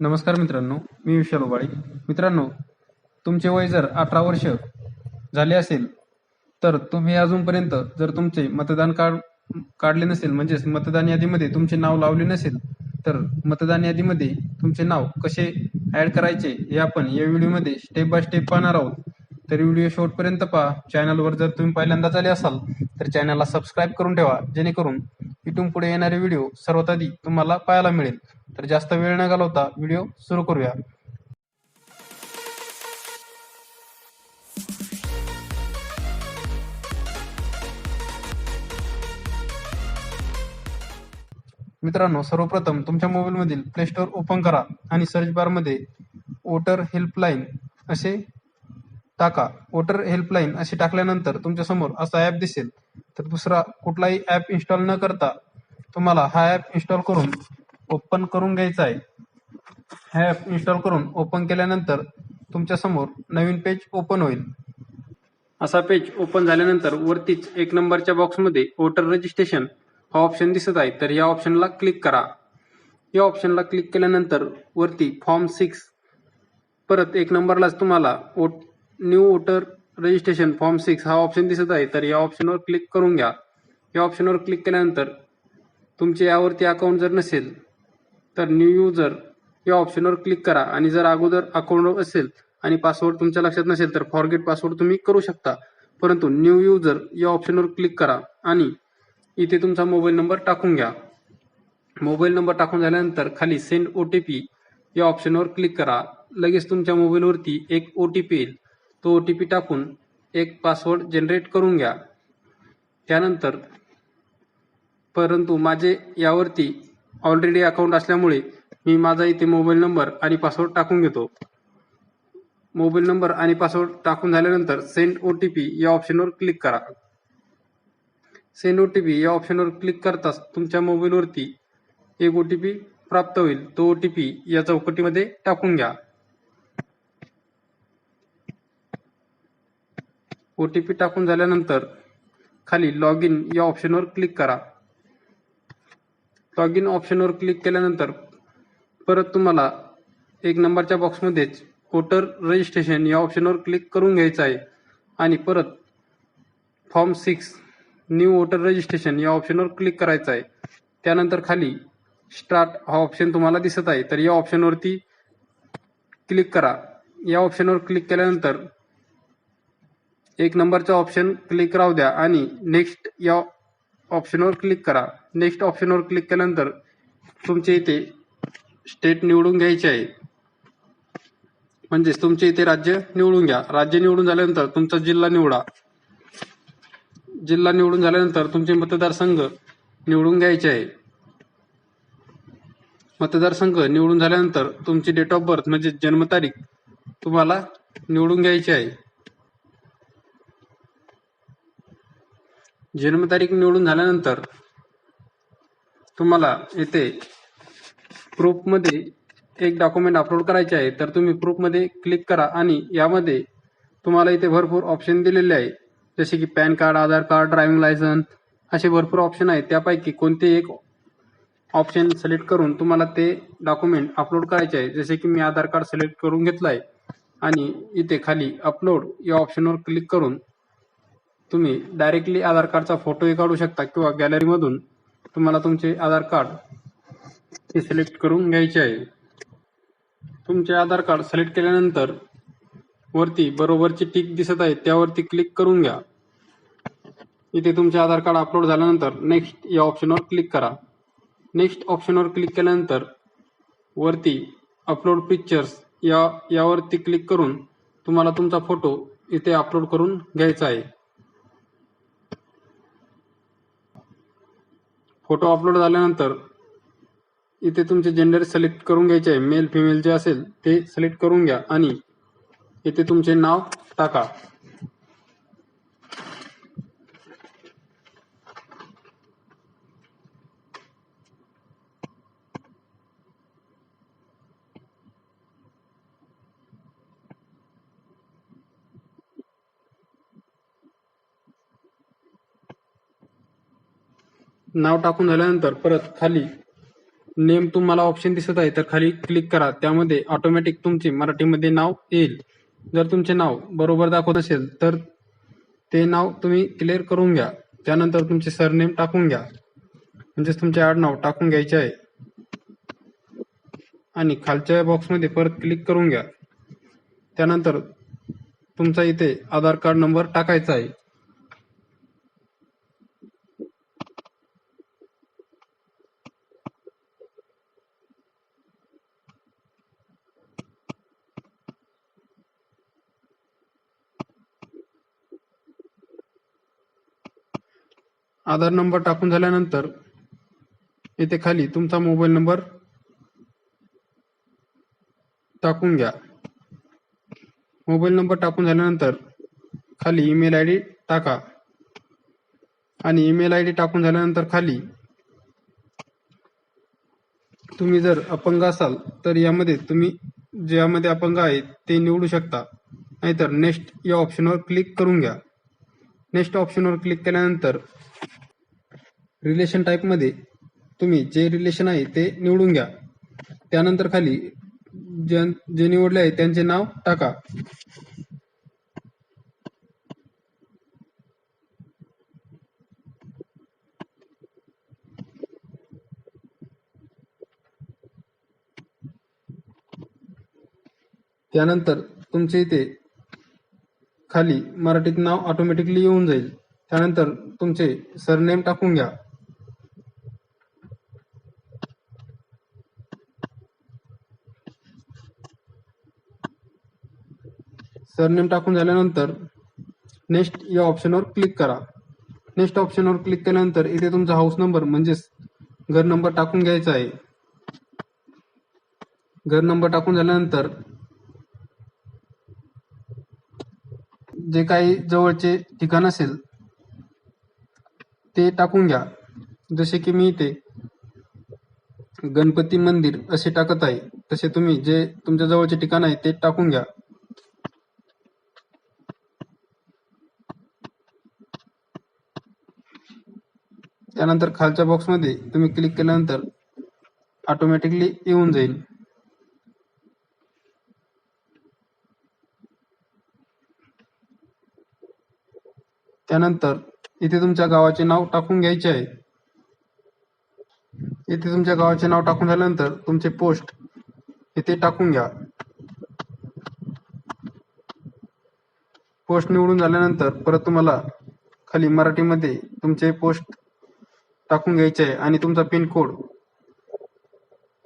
नमस्कार मित्रांनो मी विशाल उबाळी. मित्रांनो तुमचे वय जर अठरा वर्ष झाले असेल तर तुम्ही अजूनपर्यंत जर तुमचे मतदान कार्ड काढले नसेल म्हणजेच मतदान यादीमध्ये तुमचे नाव लावले नसेल तर मतदान यादीमध्ये तुमचे नाव कसे ऍड करायचे हे आपण या व्हिडिओमध्ये स्टेप बाय स्टेप पाहणार आहोत. तर व्हिडिओ शेवटपर्यंत पहा. चॅनलवर जर तुम्ही पहिल्यांदा आले असाल तर चॅनलला सबस्क्राईब करून ठेवा जेणेकरून इथून पुढे येणारे व्हिडिओ सर्वात आधी तुम्हाला पाहायला मिळेल. तर जास्त वेळ न घालवता व्हिडिओ सुरू करूया. मित्रांनो सर्वप्रथम तुमच्या मोबाईलमधील प्ले स्टोअर ओपन करा आणि सर्च बारमध्ये वोटर हेल्पलाईन असे टाका. वोटर हेल्पलाईन असे टाकल्यानंतर तुमच्यासमोर असा ॲप दिसेल. तर दुसरा कुठलाही ॲप इन्स्टॉल न करता तुम्हाला हा ॲप इन्स्टॉल करून ओपन करून घ्यायचा आहे. हा ॲप इन्स्टॉल करून ओपन केल्यानंतर तुमच्यासमोर नवीन पेज ओपन होईल. असा पेज ओपन झाल्यानंतर वरतीच एक नंबरच्या बॉक्समध्ये वोटर रजिस्ट्रेशन हा ऑप्शन दिसत आहे. तर या ऑप्शनला क्लिक करा. या ऑप्शनला क्लिक केल्यानंतर वरती फॉर्म सिक्स परत एक नंबरलाच तुम्हाला new voter registration form six हा ऑप्शन दिसत आहे. तर या ऑप्शनवर क्लिक करून घ्या. या ऑप्शनवर क्लिक केल्यानंतर तुमचे यावरती अकाउंट जर नसेल तर न्यू युजर या ऑप्शनवर क्लिक करा. आणि जर अगोदर अकाउंट असेल आणि पासवर्ड तुमच्या लक्षात नसेल तर फॉरगेट पासवर्ड तुम्ही करू शकता. परंतु न्यू युजर या ऑप्शनवर क्लिक करा आणि इथे तुमचा मोबाईल नंबर टाकून घ्या. मोबाईल नंबर टाकून झाल्यानंतर खाली सेंड ओ टी पी या ऑप्शनवर क्लिक करा. लगेच तुमच्या मोबाईलवरती एक ओ टी पी येईल. तो ओ टी पी टाकून एक पासवर्ड जनरेट करून घ्या. त्यानंतर परंतु माझे यावरती ऑलरेडी अकाउंट असल्यामुळे मी माझा इथे मोबाईल नंबर आणि पासवर्ड टाकून घेतो. मोबाईल नंबर आणि पासवर्ड टाकून झाल्यानंतर सेंड ओ टी पी या ऑप्शनवर क्लिक करा. सेंड ओ टी पी या ऑप्शनवर क्लिक करताच तुमच्या मोबाईलवरती एक ओ टी पी प्राप्त होईल. तो ओ टी पी या चौकटीमध्ये टाकून घ्या. ओ टी पी टाकून झाल्यानंतर खाली लॉग इन या ऑप्शनवर क्लिक करा. लॉग इन ऑप्शनवर क्लिक केल्यानंतर परत तुम्हाला एक नंबरच्या बॉक्समध्येच वोटर रजिस्ट्रेशन या ऑप्शनवर क्लिक करून घ्यायचं आहे. आणि परत form six new voter registration या ऑप्शनवर क्लिक करायचं आहे. त्यानंतर खाली स्टार्ट हा ऑप्शन तुम्हाला दिसत आहे. तर या ऑप्शनवरती क्लिक करा. या ऑप्शनवर क्लिक केल्यानंतर एक नंबरचा ऑप्शन क्लिक राहू द्या. आणि नेक्स्ट या ऑप्शनवर क्लिक करा. नेक्स्ट ऑप्शनवर क्लिक केल्यानंतर तुमच्या इथे स्टेट निवडून घ्यायचे आहे. म्हणजेच तुमच्या इथे राज्य निवडून घ्या. राज्य निवडून झाल्यानंतर तुमचा जिल्हा निवडा. जिल्हा निवडून झाल्यानंतर तुमचे मतदारसंघ निवडून घ्यायचे आहे. मतदारसंघ निवडून झाल्यानंतर तुमची डेट ऑफ बर्थ म्हणजे जन्मतारीख तुम्हाला निवडून घ्यायची आहे. जन्मतारीख निवडून झाल्यानंतर तुम्हाला इथे प्रूफमध्ये एक डॉक्युमेंट अपलोड करायचे आहे. तर तुम्ही प्रूफमध्ये क्लिक करा आणि यामध्ये तुम्हाला इथे भरपूर ऑप्शन दिलेले आहे. जसे की pan card Aadhaar card driving licence असे भरपूर ऑप्शन आहेत. त्यापैकी कोणते एक ऑप्शन सिलेक्ट करून तुम्हाला ते डॉक्युमेंट अपलोड करायचे आहे. जसे की मी आधार कार्ड सिलेक्ट करून घेतलं आहे आणि इथे खाली अपलोड या ऑप्शनवर क्लिक करून तुम्ही डायरेक्टली आधार कार्डचा फोटोही काढू शकता किंवा गॅलरीमधून तुम्हाला तुमचे आधार कार्ड हे सिलेक्ट करून घ्यायचे आहे. तुमचे आधार कार्ड सिलेक्ट केल्यानंतर वरती बरोबरची टिक दिसत आहे त्यावरती क्लिक करून घ्या. इथे तुमचे आधार कार्ड अपलोड झाल्यानंतर नेक्स्ट या ऑप्शनवर क्लिक करा. नेक्स्ट ऑप्शनवर क्लिक केल्यानंतर वरती अपलोड पिक्चर्स या यावरती क्लिक करून तुम्हाला तुमचा फोटो इथे अपलोड करून घ्यायचा आहे. फोटो अपलोड झाल्यानंतर इथे तुमचे जेंडर सिलेक्ट करून घ्यायचे आहे. मेल फिमेल जे असेल ते सिलेक्ट करून घ्या आणि इथे तुमचे नाव टाका. नाव टाकून झाल्यानंतर परत खाली नेम तुम्हाला ऑप्शन दिसत आहे तर खाली क्लिक करा. त्यामध्ये ऑटोमॅटिक तुमचे मराठीमध्ये नाव येईल. जर तुमचे नाव बरोबर दाखवत असेल तर ते नाव तुम्ही क्लिअर करून घ्या. त्यानंतर तुमचे सरनेम टाकून घ्या. म्हणजेच तुमचे आडनाव टाकून घ्यायचे आहे. आणि खालच्या बॉक्समध्ये परत क्लिक करून घ्या. त्यानंतर तुमचा इथे आधार कार्ड नंबर टाकायचा आहे. आधार नंबर टाकून झाल्यानंतर इथे खाली तुमचा मोबाईल नंबर टाकून घ्या. मोबाईल नंबर टाकून झाल्यानंतर खाली ईमेल आय डी टाका. आणि ईमेल आय डी टाकून झाल्यानंतर खाली तुम्ही जर अपंग असाल तर यामध्ये तुम्ही ज्यामध्ये अपंग आहे ते निवडू शकता. नाहीतर नेक्स्ट या ऑप्शनवर क्लिक करून घ्या. नेक्स्ट ऑप्शनवर क्लिक केल्यानंतर रिलेशन टाईपमध्ये तुम्ही जे रिलेशन आहे ते निवडून घ्या. त्यानंतर खाली जे निवडले आहे त्यांचे नाव टाका. त्यानंतर तुमचे इथे खाली मराठीत नाव ऑटोमॅटिकली येऊन जाईल. त्यानंतर तुमचे सरनेम टाकून घ्या. सरनेम टाकून झाल्यानंतर नेक्स्ट या ऑप्शनवर क्लिक करा. नेक्स्ट ऑप्शनवर क्लिक केल्यानंतर इथे तुमचा हाऊस नंबर म्हणजेच घर नंबर टाकून घ्यायचा आहे. घर नंबर टाकून झाल्यानंतर जे काही जवळचे ठिकाण असेल ते टाकून घ्या. जसे की मी इथे गणपती मंदिर असे टाकत आहे तसे तुम्ही जे तुमच्या जवळचे ठिकाण आहे ते टाकून घ्या. त्यानंतर खालच्या बॉक्समध्ये तुम्ही क्लिक केल्यानंतर ऑटोमॅटिकली येऊन जाईल. त्यानंतर इथे तुमच्या गावाचे नाव टाकून घ्यायचे आहे. इथे तुमच्या गावाचे नाव टाकून झाल्यानंतर तुमचे पोस्ट इथे टाकून घ्या. पोस्ट निवडून झाल्यानंतर परत तुम्हाला खाली मराठीमध्ये तुमचे पोस्ट टाकून घ्यायचे आहे आणि तुमचा पिन कोड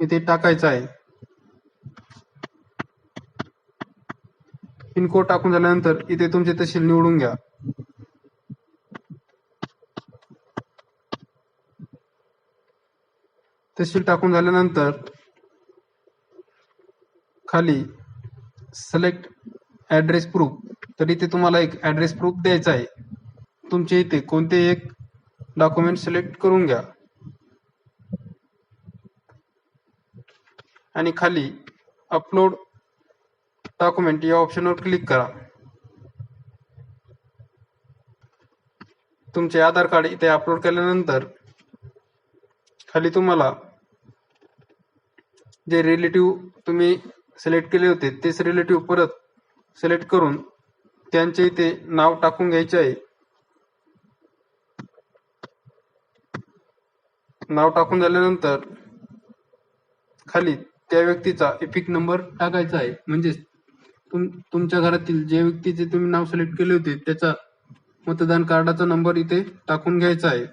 इथे टाकायचा आहे. पिन कोड टाकून झाल्यानंतर इथे तुमचे तहसील निवडून घ्या. तहसील टाकून झाल्यानंतर खाली सिलेक्ट ॲड्रेस प्रूफ तर इथे तुम्हाला एक ॲड्रेस प्रूफ द्यायचा आहे. तुमचे इथे कोणते एक डॉक्युमेंट सिलेक्ट करून घ्या. आणि खाली अपलोड डॉक्युमेंट या ऑप्शनवर क्लिक करा. तुमचे आधार कार्ड इथे अपलोड केल्यानंतर खाली तुम्हाला जे रिलेटिव्ह तुम्ही सिलेक्ट केले होते तेच रिलेटिव्ह परत सिलेक्ट करून त्यांचे इथे नाव टाकून घ्यायचे आहे. नाव टाकून झाल्यानंतर खाली त्या व्यक्तीचा एपिक नंबर टाकायचा आहे. म्हणजेच तुम तुमच्या घरातील जे व्यक्तीचे तुम्ही नाव सिलेक्ट केले होते त्याचा मतदान कार्डाचा नंबर इथे टाकून घ्यायचा आहे.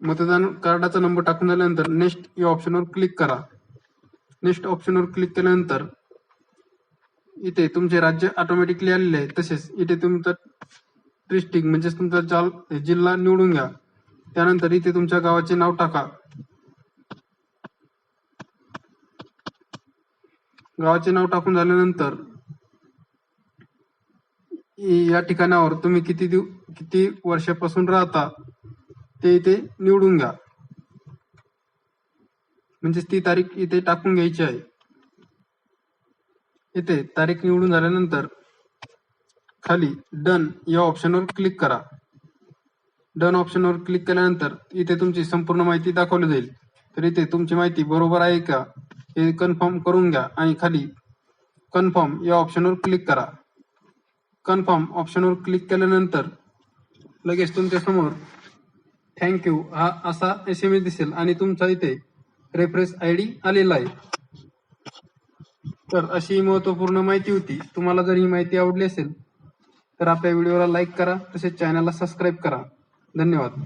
मतदान कार्डाचा नंबर टाकून झाल्यानंतर नेक्स्ट या ऑप्शनवर क्लिक करा. नेक्स्ट ऑप्शनवर क्लिक केल्यानंतर इथे तुमचे राज्य ऑटोमॅटिकली आलेले आहे. तसेच इथे तुमचा डिस्ट्रिक्ट म्हणजेच तुमचा जाल जिल्हा निवडून घ्या. त्यानंतर इथे तुमच्या गावाचे नाव टाका. गावाचे नाव टाकून झाल्यानंतर या ठिकाणावर तुम्ही किती दिव किती वर्षापासून राहता? ते इथे निवडून घ्या. म्हणजेच ती तारीख इथे टाकून घ्यायची आहे. इथे तारीख निवडून झाल्यानंतर खाली डन या ऑप्शनवर क्लिक करा. डन ऑप्शनवर क्लिक केल्यानंतर इथे तुमची संपूर्ण माहिती दाखवली जाईल. तर इथे तुमची माहिती बरोबर आहे का हे कन्फर्म करून घ्या आणि खाली कन्फर्म या ऑप्शनवर क्लिक करा. कन्फर्म ऑप्शनवर क्लिक केल्यानंतर लगेच तुमच्यासमोर थँक्यू हा असा एस एम एस दिसेल. आणि तुमचा इथे रेफरन्स आय डी आलेला आहे. तर अशी ही महत्त्वपूर्ण माहिती होती. तुम्हाला जर ही माहिती आवडली असेल तर आपल्या व्हिडिओला लाईक करा. तसेच चॅनलला सबस्क्राईब करा. धन्यवाद.